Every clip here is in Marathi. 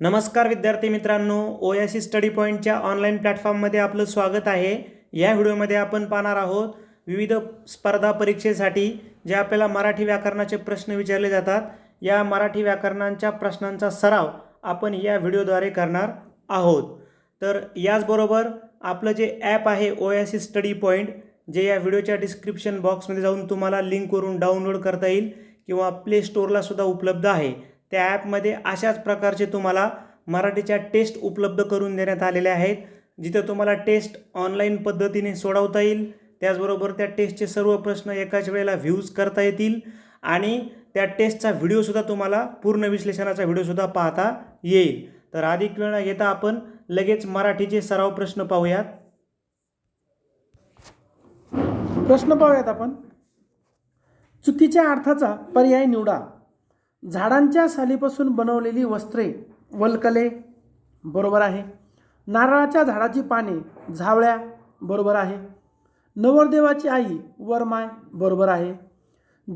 नमस्कार विद्यार्थी मित्रांनो ओ एस सी स्टडी पॉईंटच्या ऑनलाईन प्लॅटफॉर्ममध्ये आपलं स्वागत आहे. या व्हिडिओमध्ये आपण पाहणार आहोत विविध स्पर्धा परीक्षेसाठी जे आपल्याला मराठी व्याकरणाचे प्रश्न विचारले जातात. या मराठी व्याकरणांच्या प्रश्नांचा सराव आपण या व्हिडिओद्वारे करणार आहोत. तर याचबरोबर आपलं जे ॲप आहे O S C study point जे या व्हिडिओच्या डिस्क्रिप्शन बॉक्समध्ये जाऊन तुम्हाला लिंकवरून डाउनलोड करता येईल किंवा प्ले स्टोअरला सुद्धा उपलब्ध आहे. त्या ॲपमध्ये अशाच प्रकारचे तुम्हाला मराठीच्या टेस्ट उपलब्ध करून देण्यात आलेल्या आहेत जिथं तुम्हाला टेस्ट ऑनलाईन पद्धतीने सोडवता येईल. त्याचबरोबर त्या टेस्टचे सर्व प्रश्न एकाच वेळेला व्ह्यूज करता येतील आणि त्या टेस्टचा व्हिडिओसुद्धा तुम्हाला पूर्ण विश्लेषणाचा व्हिडिओसुद्धा पाहता येईल. तर अधिक वेळ न घेता आपण लगेच मराठीचे सराव प्रश्न पाहूयात. प्रश्न पाहूयात आपण. चुकीच्या अर्थाचा पर्याय निवडा. झाडांच्या सालीपासून बनवलेली वस्त्रे वलकले बरोबर आहे. नारळाच्या झाडाची पाने झावळ्या बरोबर आहे. नवरदेवाची आई वरमाय बरोबर आहे.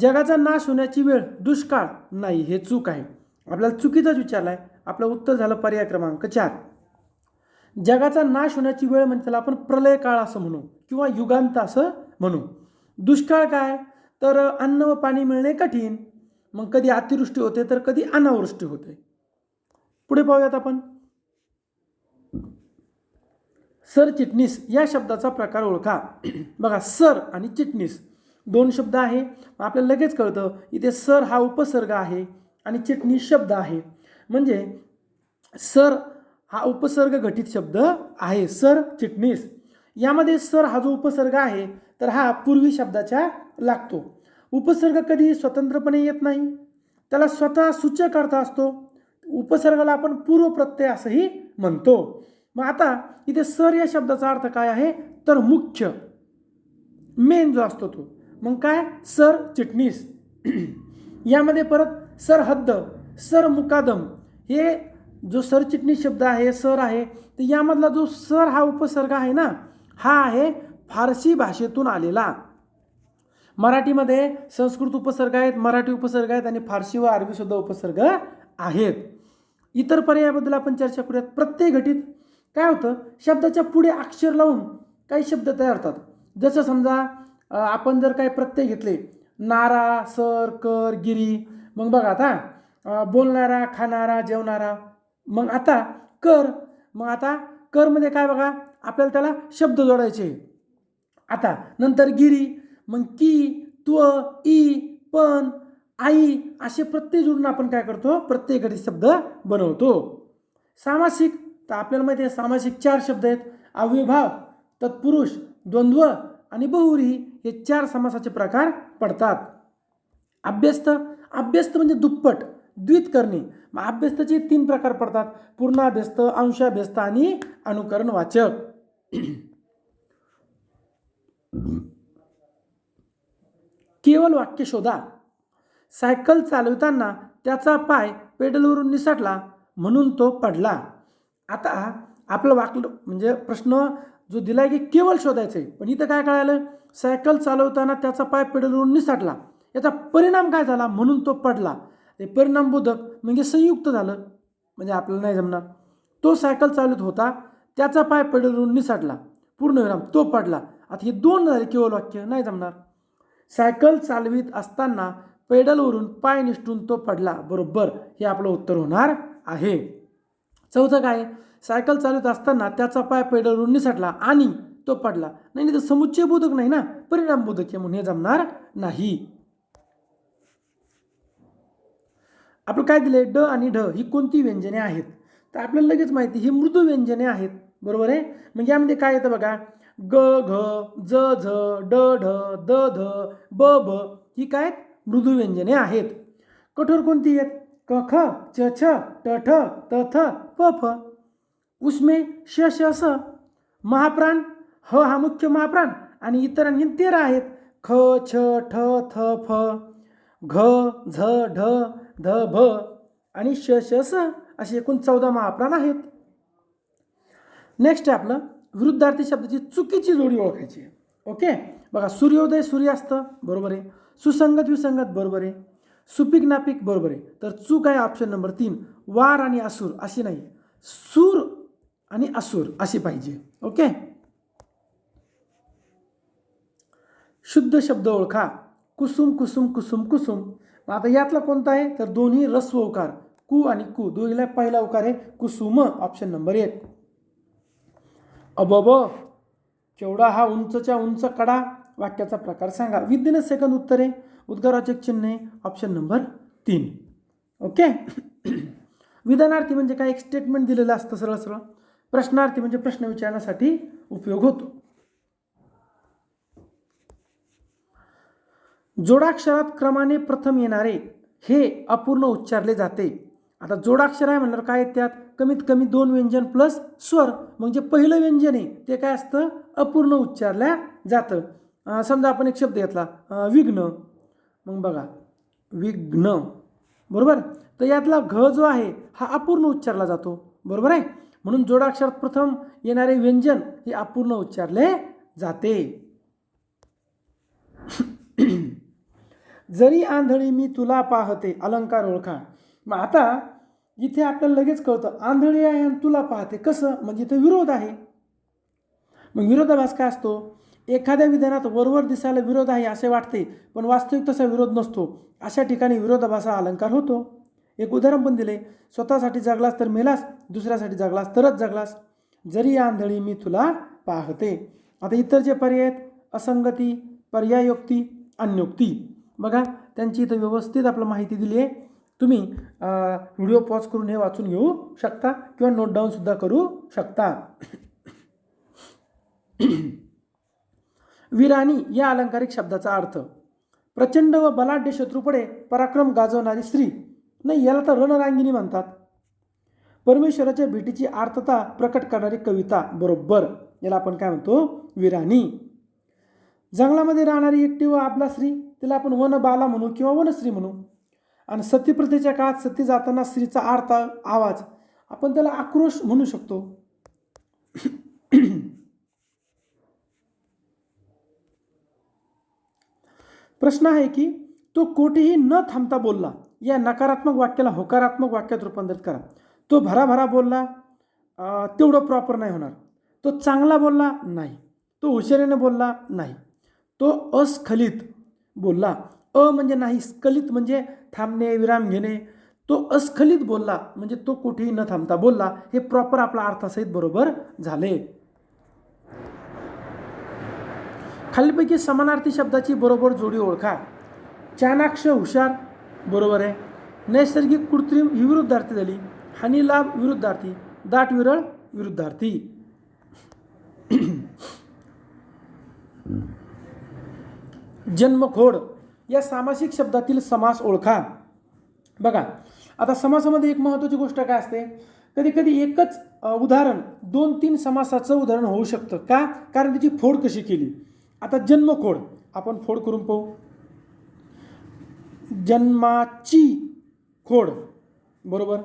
जगाचा नाश होण्याची वेळ दुष्काळ नाही हे चूक आहे. आपल्याला चुकीचंच विचारला आहे आपलं उत्तर झालं पर्याय क्रमांक चार. जगाचा नाश होण्याची वेळ म्हणजे त्याला आपण प्रलय काळ असं म्हणू किंवा युगांत असं म्हणू. दुष्काळ काय? तर अन्न व पाणी मिळणे कठीण. मग कधी अतिवृष्टी होते तर कधी अनावृष्टी होते. पुढे पाहूयात आपण. सर चिटणीस या शब्दाचा प्रकार ओळखा. बघा सर आणि चिटणीस दोन शब्द आहे. आपल्याला लगेच कळतं इथे सर हा उपसर्ग आहे आणि चिटणीस शब्द आहे. म्हणजे सर हा उपसर्ग घटित शब्द आहे. सर चिटणीस. यामध्ये सर हा जो उपसर्ग आहे तर हा पूर्वी शब्दाच्या लागतो. उपसर्ग कधी स्वतंत्रपणे येत नाही. त्याला स्वतः सूचक अर्थ असतो. उपसर्गाला आपण पूर्व प्रत्यय असंही म्हणतो. मग आता इथे सर या शब्दाचा अर्थ काय आहे? तर मुख्य. मेन जो असतो तो. मग काय? सर चिटणीस. यामध्ये परत सरहद्द सर मुकादम. हे जो सरचिटणीस शब्द आहे सर आहे तर यामधला जो सर हा उपसर्ग आहे ना हा आहे फारसी भाषेतून आलेला. मराठीमध्ये संस्कृत उपसर्ग आहेत मराठी उपसर्ग आहेत आणि फारसी व अरबीसुद्धा उपसर्ग आहेत. इतर पर्यायाबद्दल आपण चर्चा करूयात. प्रत्यय घटित काय होतं? शब्दाच्या पुढे अक्षर लावून काही शब्द तयार होतात. जसं समजा आपण जर काही प्रत्यय घेतले नारा सर कर गिरी मग बघा आता बोलणारा खाणारा जेवणारा मग आता कर मग आता करमध्ये काय बघा आपल्याला त्याला शब्द जोडायचे. आता नंतर गिरी मग की त्व ई पण आई असे प्रत्यय जोडून आपण काय करतो? प्रत्येक घटित शब्द बनवतो. सामासिक तर आपल्याला माहिती आहे सामासिक चार शब्द आहेत. अव्यभाव तत्पुरुष द्वंद्व आणि बहुरी हे चार समासाचे प्रकार पडतात. अभ्यस्त अभ्यस्त म्हणजे दुप्पट द्वित करणे. मग अभ्यस्ताचे तीन प्रकार पडतात. पूर्णाभ्यस्त अंशाभ्यस्त आणि अनुकरण केवळ वाक्य शोधा. सायकल चालवताना त्याचा पाय पेडलवरून निसटला म्हणून तो पडला. आता आपलं वाक्य म्हणजे प्रश्न जो दिला आहे की केवळ शोधायचं आहे पण इथं काय कळालं? सायकल चालवताना त्याचा पाय पेडलवरून निसटला. याचा परिणाम काय झाला? म्हणून तो पडला. ते परिणामबोधक म्हणजे संयुक्त झालं. म्हणजे आपल्याला नाही जमणार. तो सायकल चालवत होता. त्याचा पाय पेडलवरून निसटला. पूर्ण विराम तो पडला. आता हे दोन झाले केवळ वाक्य नाही जमणार. सायकल चालवीत असताना पेडलवरून पाय निष्ठून तो पडला. बरोबर हे आपलं उत्तर होणार आहे. चौथं काय? सायकल चालवत असताना त्याचा पाय पेडलवरून निसटला आणि तो पडला. नाही नाही तर समुच्चय बोधक नाही ना? परिणाम बोधक आहे म्हणून हे जमणार नाही. आपलं काय दिलंय? ड आणि ढ ही कोणती व्यंजने आहेत? तर आपल्याला लगेच माहिती ही मृदू व्यंजने आहेत. बरोबर आहे? म्हणजे यामध्ये काय येतं बघा? ग घ ज झ ड ढ द ध ब भ ही काय आहेत? मृदू व्यंजने आहेत. कठोर कोणती आहेत? क ख च छ ट ठ त थ प फ. उष्मे श श स. महाप्राण ह हा मुख्य महाप्राण आणि इतर आणखी तेरा आहेत. ख छ ठ थ फ. घ झ ढ ध भ आणि श श स असे एकूण चौदा महाप्राण आहेत. नेक्स्ट आहे आपलं. विरुद्धार्थी शब्दाची चुकीची जोडी ओळखायची आहे. ओके? बघा सूर्योदय सूर्यास्त बरोबर आहे. सुसंगत विसंगत बरोबर आहे. सुपीक नापिक बरोबर आहे. तर चूक आहे ऑप्शन नंबर तीन. वार आणि असूर अशी नाही. सूर आणि असूर अशी पाहिजे. ओके? शुद्ध शब्द ओळखा. कुसुम कुसुम कुसुम कुसुम. आता यातला कोणता आहे? तर दोन्ही रस्व उकार. कु आणि कु. दोघीला पहिला उकार आहे कुसुम ऑप्शन नंबर एक. अबब केवढा हा उंचच्या उंच कडा? वाक्याचा प्रकार सांगा. विद्येनं सेकंद उत्तर. आहे उद्गारवाचक चिन्ह. आहे ऑप्शन नंबर तीन. ओके विधानार्थी म्हणजे काय? एक स्टेटमेंट दिलेलं असतं सरळ सरळ. प्रश्नार्थी म्हणजे प्रश्न विचारण्यासाठी उपयोग होतो. जोडाक्षरात क्रमाने प्रथम येणारे हे अपूर्ण उच्चारले जाते. आता जोडाक्षर आहे म्हणल्यावर काय त्यात कमीत कमी दोन व्यंजन प्लस स्वर. म्हणजे पहिलं व्यंजन आहे ते काय असतं? अपूर्ण उच्चारल्या जातं. समजा आपण एक शब्द घेतला विघ्न. मग बघा विघ्न. बरोबर? तर यातला घ जो आहे हा अपूर्ण उच्चारला जातो. बरोबर आहे? म्हणून जोडाक्षरात प्रथम येणारे व्यंजन हे अपूर्ण उच्चारले जाते. जरी आंधळी मी तुला पाहते अलंकार ओळखा. मग आता इथे आपल्याला लगेच कळतं आंधळी आहे आणि तुला पाहते. कसं? म्हणजे इथं विरोध आहे. मग विरोधाभास काय असतो? एखाद्या विधानात वरवर दिसायला विरोध आहे असे वाटते पण वास्तविक तसा विरोध नसतो. अशा ठिकाणी विरोधाभास हा अलंकार होतो. एक उदाहरण पण दिले स्वतःसाठी जगलास तर मेलास दुसऱ्यासाठी जगलास तरच जगलास. जरी आंधळी मी तुला पाहते. आता इतर जे पर्याय आहेत असंगती पर्यायोक्ती अन्योक्ती. बघा त्यांची इथं व्यवस्थित आपलं माहिती दिली आहे तुम्ही व्हिडिओ पॉज करून हे वाचून घेऊ शकता किंवा नोट डाऊनसुद्धा करू शकता. विराणी या अलंकारिक शब्दाचा अर्थ प्रचंड व बलाढ्य शत्रूपुढे पराक्रम गाजवणारी स्त्री. नाही याला तर रणरांगिणी म्हणतात. परमेश्वराच्या भेटीची आर्तता प्रकट करणारी कविता बरोबर. याला आपण काय म्हणतो? विराणी जंगलामध्ये राहणारी एकटी व आपला स्त्री तिला आपण वन बाला म्हणू किंवा वनस्त्री म्हणू. आणि सतीप्रथेच्या काळात सती जाताना स्त्रीचा आरता आवाज आपण त्याला आक्रोश म्हणू शकतो. प्रश्न आहे की तो कोठेही न थांबता बोलला या नकारात्मक वाक्याला होकारात्मक वाक्यात रूपांतरित करा. तो भराभरा बोलला तेवढं प्रॉपर नाही होणार. तो चांगला बोलला नाही. तो हुशारीने बोलला नाही. तो अस्खलित बोलला अ म्हणजे नाही स्खलित म्हणजे थांबणे विराम घेणे. तो अस्खलित बोलला म्हणजे तो कुठेही न थांबता बोलला. हे प्रॉपर आपला अर्थासहित बरोबर झाले. खालीपैकी समानार्थी शब्दाची बरोबर जोडी ओळखा. चाणाक्ष हुशार बरोबर आहे. नैसर्गिक कृत्रिम ही विरुद्धार्थी झाली. हानी लाभ विरुद्धार्थी दाट विरळ विरुद्धार्थी. जन्मखोड. या सामासिक शब्दातील समास ओळखा. बघा आता समासामध्ये एक महत्त्वाची गोष्ट काय असते? कधी कधी एकच उदाहरण दोन तीन समासाचं उदाहरण होऊ शकतं. का? कारण त्याची फोड कशी केली? आता जन्मखोड आपण फोड करून पाहू. जन्माची खोड बरोबर?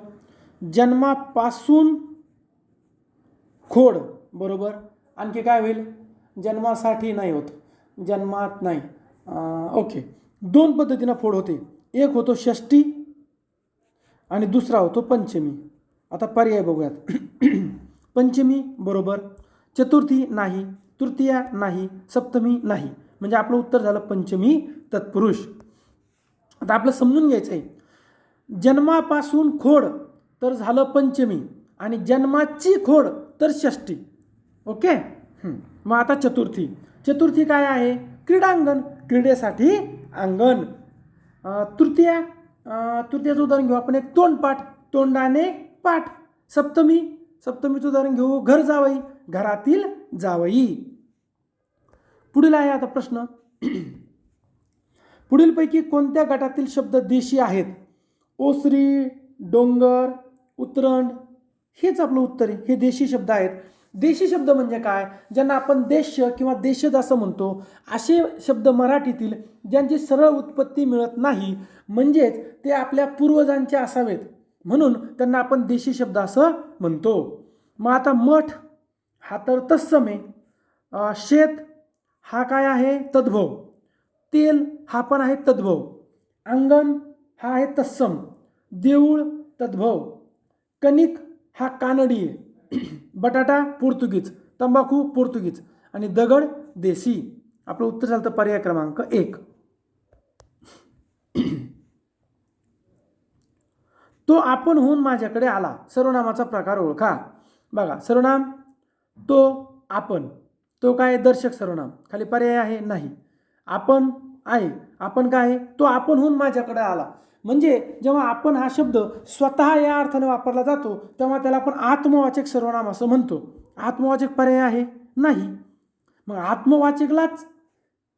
जन्मापासून खोड बरोबर? आणखी काय होईल? जन्मासाठी नाही होत. जन्मात नाही. ओके. दोन पद्धतीनं फोड होते. एक होतो षष्टी आणि दुसरा होतो पंचमी. आता पर्याय बघूयात. पंचमी बरोबर चतुर्थी नाही तृतीया नाही सप्तमी नाही. म्हणजे आपलं उत्तर झालं पंचमी तत्पुरुष. आता आपलं समजून घ्यायचं आहे. जन्मापासून खोड तर झालं पंचमी आणि जन्माची खोड तर षष्टी ओके? मग आता चतुर्थी. चतुर्थी काय आहे? क्रीडांगण. क्रीडेसाठी अंगण. तृतीया. तृतीयाचं उदाहरण घेऊ. आपण एक तोंडपाठ तोंडाने पाठ. सप्तमी. सप्तमीचं उदाहरण घेऊ. घर जावई घरातील जावई. पुढील आहे आता प्रश्न. पुढीलपैकी कोणत्या गटातील शब्द देशी आहेत? ओसरी डोंगर उतरंड. हेच आपलं उत्तर आहे. हे देशी शब्द आहेत. देशी शब्द म्हणजे काय? ज्यांना आपण देश किंवा देशज असं म्हणतो असे शब्द मराठीतील ज्यांची सरळ उत्पत्ती मिळत नाही म्हणजेच ते आपल्या पूर्वजांचे असावेत. म्हणून त्यांना आपण देशी शब्द असं म्हणतो. मग आता मठ हा तर तत्सम आहे. शेत हा काय आहे? तद्भव. तेल हा पण आहे तद्भव. अंगण हा आहे तत्सम. देऊळ तद्भव. कणिक हा कानडी आहे बटाटा पोर्तुगीज तंबाखू पोर्तुगीज आणि दगड देसी. आपलं उत्तर झालं तर पर्याय क्रमांक एक. तो आपण होऊन माझ्याकडे आला. सर्वनामाचा प्रकार ओळखा. बघा सर्वनाम तो आपण. तो काय आहे? दर्शक सर्वनाम. खाली पर्याय आहे? नाही. आपण आहे. आपण काय आहे? तो आपण होऊन माझ्याकडे आला. म्हणजे जेव्हा आपण हा शब्द स्वतः या अर्थाने वापरला जातो तेव्हा त्याला आपण आत्मवाचक सर्वनाम असं म्हणतो. आत्मवाचक पर्याय आहे? नाही. मग आत्मवाचकलाच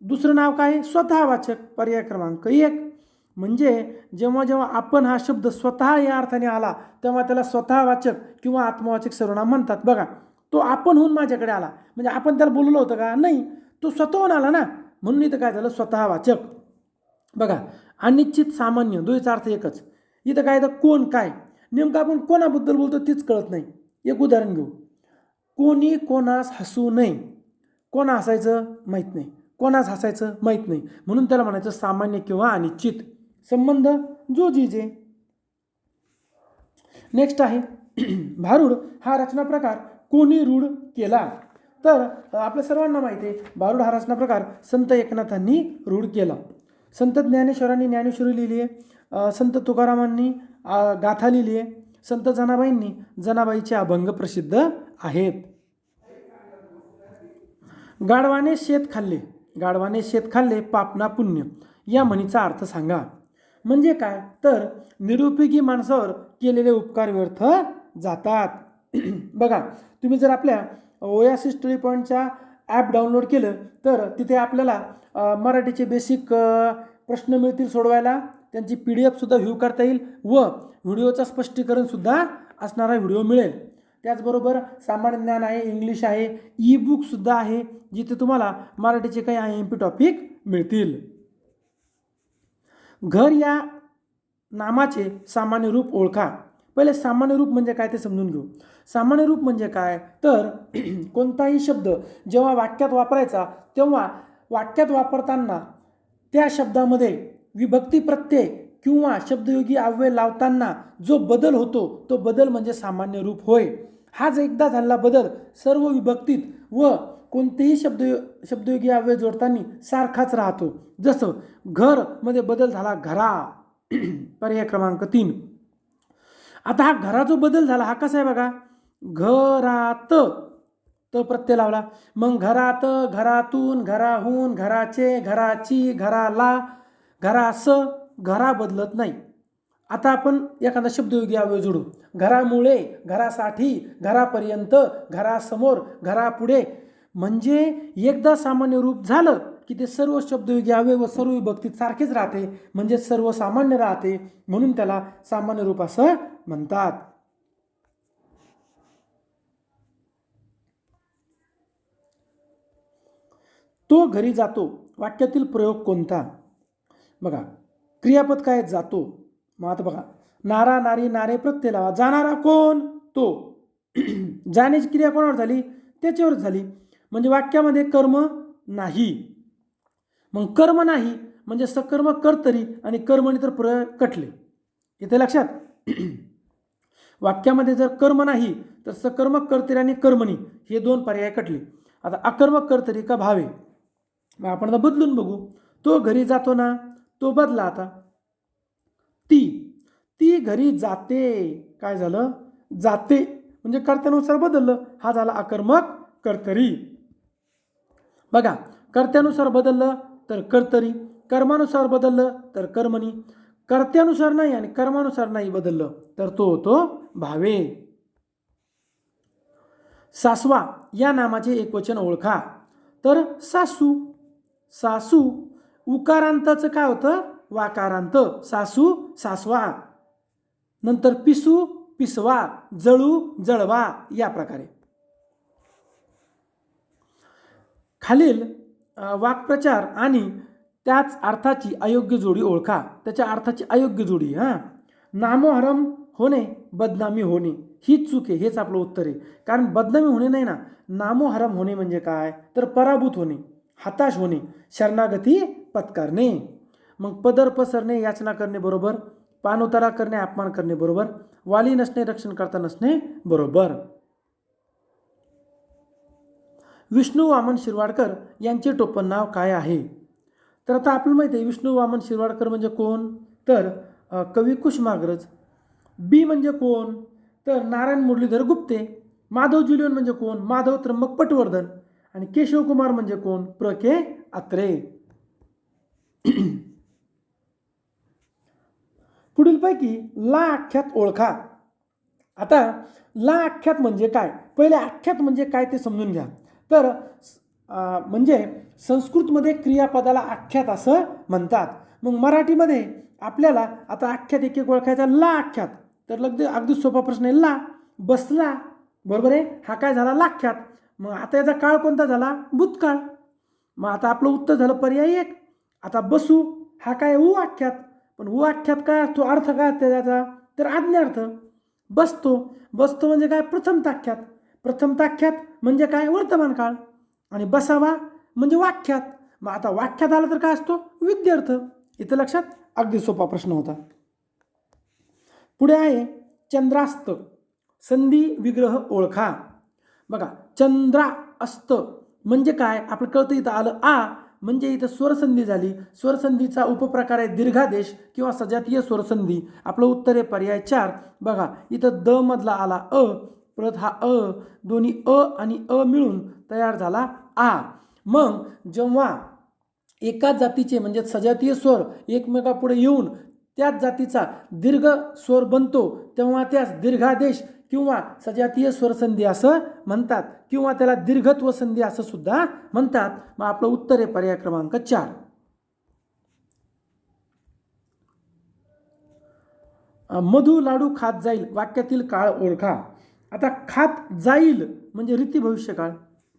दुसरं नाव काय? आहे स्वतःवाचक पर्याय क्रमांक एक. म्हणजे जेव्हा जेव्हा आपण हा शब्द स्वतः या अर्थाने आला तेव्हा त्याला स्वतःवाचक किंवा आत्मवाचक सर्वनाम म्हणतात. बघा तो आपण होऊन माझ्याकडे आला. म्हणजे आपण त्याला बोललो होतं का? नाही. तो स्वतःहून आला ना. म्हणून इथं काय झालं? स्वतःवाचक. बघा अनिश्चित सामान्य दोन्हीचा अर्थ एकच. इथं काय तर कोण काय? नेमकं आपण कोणाबद्दल बोलतो तीच कळत नाही. एक उदाहरण घेऊ. कोणी कोणास हसू नये. कोणा हसायचं? माहीत नाही. कोणास हसायचं? माहीत नाही. म्हणून त्याला म्हणायचं सामान्य किंवा अनिश्चित. संबंध जो जीजे नेक्स्ट आहे. भारूड हा रचना प्रकार कोणी रूढ केला? तर आपल्या सर्वांना माहिती आहे भारूड हा रचना प्रकार संत एकनाथांनी रूढ केला. संत ज्ञानेश्वरांनी ज्ञानेश्वरी लिहिली आहे. संत तुकारामांनी गाथा लिहिली आहे. संत जनाबाईंनी जनाबाईचे अभंग प्रसिद्ध आहेत. गाढवाने शेत खाल्ले. गाढवाने शेत खाल्ले पापना पुण्य. या म्हणीचा अर्थ सांगा. म्हणजे काय? तर निरुपयोगी माणसावर केलेले उपकार व्यर्थ जातात. बघा तुम्ही जर आपल्या ओयासी स्टडी पॉईंटच्या ॲप डाउनलोड केलं तर तिथे आपल्याला मराठीचे बेसिक प्रश्न मिळतील सोडवायला. त्यांची पी डी एफसुद्धा व्ह्यू करता येईल व व्हिडिओचं स्पष्टीकरणसुद्धा असणारा व्हिडिओ मिळेल. त्याचबरोबर सामान्य ज्ञान आहे इंग्लिश आहे ई बुकसुद्धा आहे जिथे तुम्हाला मराठीचे काही आय एम पी टॉपिक मिळतील. घर या नामाचे सामान्य रूप ओळखा. पहिले सामान्य रूप म्हणजे काय ते समजून घेऊ. सामान्य रूप म्हणजे काय? तर कोणताही शब्द जेव्हा वाक्यात वापरायचा तेव्हा वाक्यात वापरताना त्या शब्दामध्ये विभक्ती प्रत्यय किंवा शब्दयोगी अव्यय लावताना जो बदल होतो तो बदल म्हणजे सामान्य रूप होय. हाच एकदा झालेला बदल सर्व विभक्तीत व कोणतेही शब्द शब्दयोगी अव्यय जोडताना सारखाच राहतो. जसं घरमध्ये बदल झाला घरा. पर्याय क्रमांक तीन. आता हा घरा जो बदल झाला हा कसा आहे बघा? घरात. तो प्रत्यय लावला. मग घरात घरातून घराहून घराचे घराची घराला घरास घरा बदलत नाही. आता आपण एखादा शब्दयोगी अवयव जोडू. घरामुळे घरासाठी घरापर्यंत घरासमोर घरापुढे. म्हणजे एकदा सामान्य रूप झालं की ते सर्व शब्दयोगी अवयव व सर्व विभक्तीत सारखेच राहते. म्हणजे सर्वसामान्य राहते म्हणून त्याला सामान्य रूप असं म्हणतात. तो घरी जातो. वाक्यातील प्रयोग कोणता? बघा क्रियापद काय जातो. मग आता बघा नारा नारी नारे प्रत्यय लावा. जाणारा कोण? तो. जाण्याची क्रिया कोणावर झाली? त्याच्यावर झाली. म्हणजे वाक्यामध्ये कर्म नाही. मग कर्म नाही म्हणजे सकर्म कर्तरी आणि कर्मणी तर प्रयोग कटले. इथे लक्षात? वाक्यामध्ये जर कर्म नाही तर सकर्मक कर्तरी आणि कर्मणी हे दोन पर्याय कटले. आता अकर्मक कर्तरी का भावे? मग आपण आता बदलून बघू. तो घरी जातो ना तो बदला आता. ती ती घरी जाते. काय झालं? जाते. म्हणजे कर्त्यानुसार बदललं. हा झाला आकर्मक कर्तरी. बघा कर्त्यानुसार बदललं तर कर्तरी कर्मानुसार बदललं तर कर्मणी. कर्त्यानुसार नाही आणि कर्मानुसार नाही बदललं तर तो होतो भावे. सासवा या नामाचे एकवचन ओळखा. तर सासू सासू उकारांताचं काय होतं? वाकारांत. सासू सासवा. नंतर पिसू पिसवा जळू जळवा या प्रकारे. खालील वाक्प्रचार आणि त्याच अर्थाची अयोग्य जोडी ओळखा. त्याच्या अर्थाची अयोग्य जोडी हां. नामोहरम होणे बदनामी होणे हीच चूक आहे हेच आपलं उत्तर आहे. कारण बदनामी होणे नाही ना. नामोहरम होणे म्हणजे काय? तर पराभूत होणे. हताश होणे शरणागती पत्कारणे. मग पदर पसरणे याचना करणे बरोबर. पाणउतारा करणे अपमान करणे बरोबर. वाली नसणे रक्षण करता नसणे बरोबर. विष्णू वामन शिरवाडकर यांचे टोपण नाव काय आहे? तर आता आपल्याला माहिती आहे विष्णू वामन शिरवाडकर म्हणजे कोण? तर कवी कुशमाग्रज बी म्हणजे कोण? तर नारायण मुरलीधर गुप्ते. माधव जुलियन म्हणजे कोण? माधव त्र्यंबक पटवर्धन आणि केशवकुमार म्हणजे कोण? प्र के अत्रे. पुढीलपैकी ला आख्यात ओळखा. आता ला आख्यात म्हणजे काय? पहिले आख्यात म्हणजे काय ते समजून घ्या. तर म्हणजे संस्कृतमध्ये क्रियापदाला आख्यात असं म्हणतात. मग मराठीमध्ये आपल्याला आता आख्यात एक एक ओळखायचा ला आख्यात. तर लगदी अगदी सोपा प्रश्न आहे ला. बसला. बरोबर आहे? हा काय झाला? लाख्यात. मग आता याचा काळ कोणता झाला? भूतकाळ. मग आता आपलं उत्तर झालं पर्याय एक. आता बसू हा काय ऊ आख्यात? पण ऊ आख्यात काय असतो? अर्थ काय असतो त्याचा? तर आज्ञार्थ. बसतो. बसतो म्हणजे काय? प्रथम ताख्यात. प्रथम ताख्यात म्हणजे काय? वर्तमान काळ. आणि बसावा म्हणजे वाख्यात. मग आता वाख्यात आलं तर काय असतो? विद्यार्थ. इथं लक्षात? अगदी सोपा प्रश्न होता. पुढे आहे चंद्रास्त. संधी विग्रह ओळखा. बघा चंद्रा अस्त म्हणजे काय? आपलं कळतं इथं आलं आ म्हणजे इथं स्वरसंधी झाली. स्वरसंधीचा उपप्रकार आहे दीर्घादेश किंवा सजातीय स्वरसंधी. आपलं उत्तर आहे पर्याय चार. बघा इथं द मधला आला अ परत हा अ दोन्ही अ आणि अ मिळून तयार झाला आ. मग जेव्हा एकाच जातीचे म्हणजे सजातीय स्वर एकमेकापुढे येऊन त्याच जातीचा दीर्घ स्वर बनतो तेव्हा त्यास दीर्घादेश किंवा सजातीय स्वरसंधी असं म्हणतात किंवा त्याला दीर्घत्व संधी असं सुद्धा म्हणतात. मग आपलं उत्तर आहे पर्याय क्रमांक चार. मधु लाडू खात जाईल वाक्यातील काळ ओळखा. आता खात जाईल म्हणजे रीती भविष्यकाळ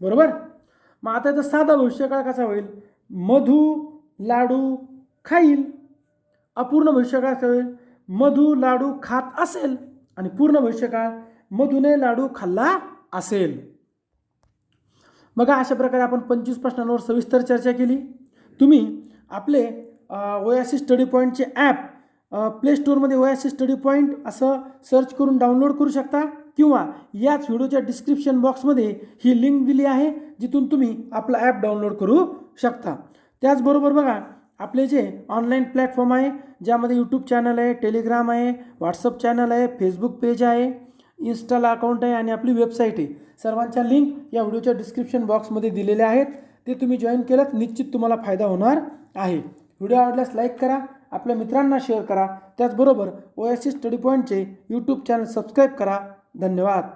बरोबर? मग आता याचा साधा भविष्यकाळ कसा होईल? मधु लाडू खाईल. अपूर्ण भविष्यकाळ कसा होईल? मधु लाडू खात असेल. आणि पूर्ण भविष्यकाळ मधुने लाडू खाल्ला असेल. बघा अशा प्रकारे आपण पंचवीस प्रश्नांवर सविस्तर चर्चा केली. तुम्ही आपले ओयासी स्टडी पॉईंटचे ॲप प्ले स्टोअरमध्ये ओयासी स्टडी पॉईंट असं सर्च करून डाउनलोड करू शकता किंवा याच व्हिडिओच्या डिस्क्रिप्शन बॉक्समध्ये ही लिंक दिली आहे जिथून तुम्ही आपला ॲप डाउनलोड करू शकता. त्याचबरोबर बघा आपले जे ऑनलाईन प्लॅटफॉर्म आहे ज्यामध्ये यूट्यूब चॅनल आहे टेलिग्राम आहे व्हॉट्सअप चॅनल आहे फेसबुक पेज आहे इन्स्टाला अकाउंट आहे आणि आपली वेबसाईट आहे. सर्वांच्या लिंक या व्हिडिओच्या डिस्क्रिप्शन बॉक्समध्ये दिलेल्या आहेत. ते तुम्ही जॉईन केलं निश्चित तुम्हाला फायदा होणार आहे. व्हिडिओ आवडल्यास लाईक करा आपल्या मित्रांना शेअर करा. त्याचबरोबर ओ एस सी स्टडी पॉईंटचे यूट्यूब चॅनल सबस्क्राईब करा. धन्यवाद.